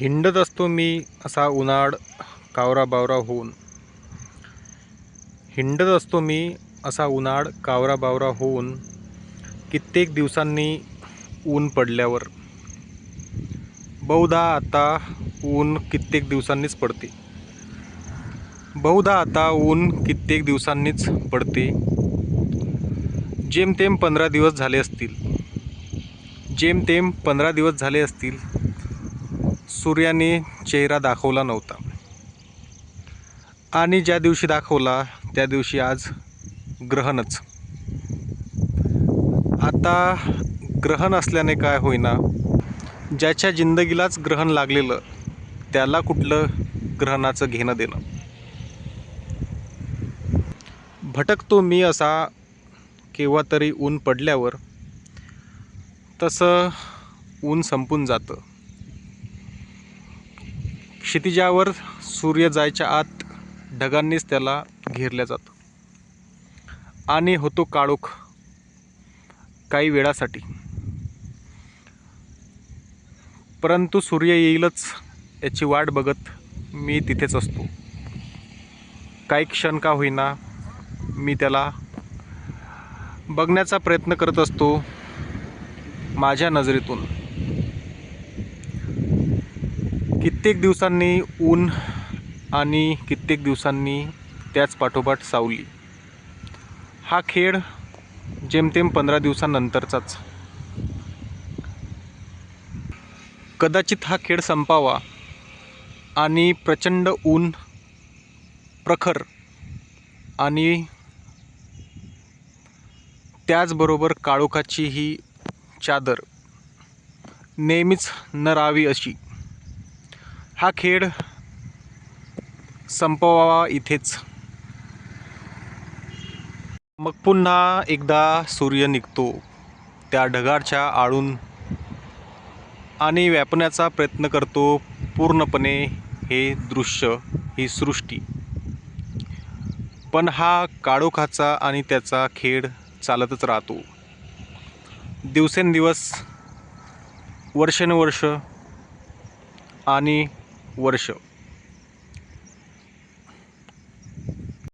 हिंडत असतो मी असा उन्हाळ कावरा बावरा होऊन. हिंडत असतो मी असा उन्हाळ कावरा बावरा होऊन कित्येक दिवसांनी ऊन पडल्यावर. बहुधा आता ऊन कित्येक दिवसांनीच पडते. बहुधा आता ऊन कित्येक दिवसांनीच पडते. जेमतेम पंधरा दिवस झाले असतील. जेमतेम पंधरा दिवस झाले असतील. सूर्याने चेहरा दाखवला नव्हता. आणि ज्या दिवशी दाखवला त्या दिवशी आज ग्रहणच. आता ग्रहण असल्याने काय होईना. ज्याच्या जिंदगीलाच ग्रहण लागलेलं त्याला कुठलं ग्रहणाचं घेणं देणं. भटकतो मी असा केव्हा तरी ऊन पडल्यावर तसं ऊन संपून जातं. क्षितिजावर सूर्य जायच्या आत ढगांनीच त्याला घेरल्या जातं. आणि होतो काळोख काही वेळासाठी. परंतु सूर्य येईलच याची वाट बघत मी तिथेच असतो. काही क्षण का होईना मी त्याला बघण्याचा प्रयत्न करत असतो माझ्या नजरेतून. कित्येक दिवसांनी ऊन आणि कित्येक दिवसांनी त्याच पाठोपाठ सावली. हा खेळ जेमतेम पंधरा दिवसानंतरचाच. कदाचित हा खेळ संपावा आणि प्रचंड ऊन प्रखर आणि त्याचबरोबर काळोखाची ही चादर नेहमीच न राहावी अशी. हा खेळ संपवावा इथेच. मग पुन्हा एकदा सूर्य निघतो. त्या ढगाच्या आळून आणि व्यापण्याचा प्रयत्न करतो पूर्णपणे हे दृश्य ही सृष्टी. पण हा काळोखाचा आणि त्याचा खेळ चालतच राहतो. दिवसेंदिवस वर्षानुवर्ष आणि What a show!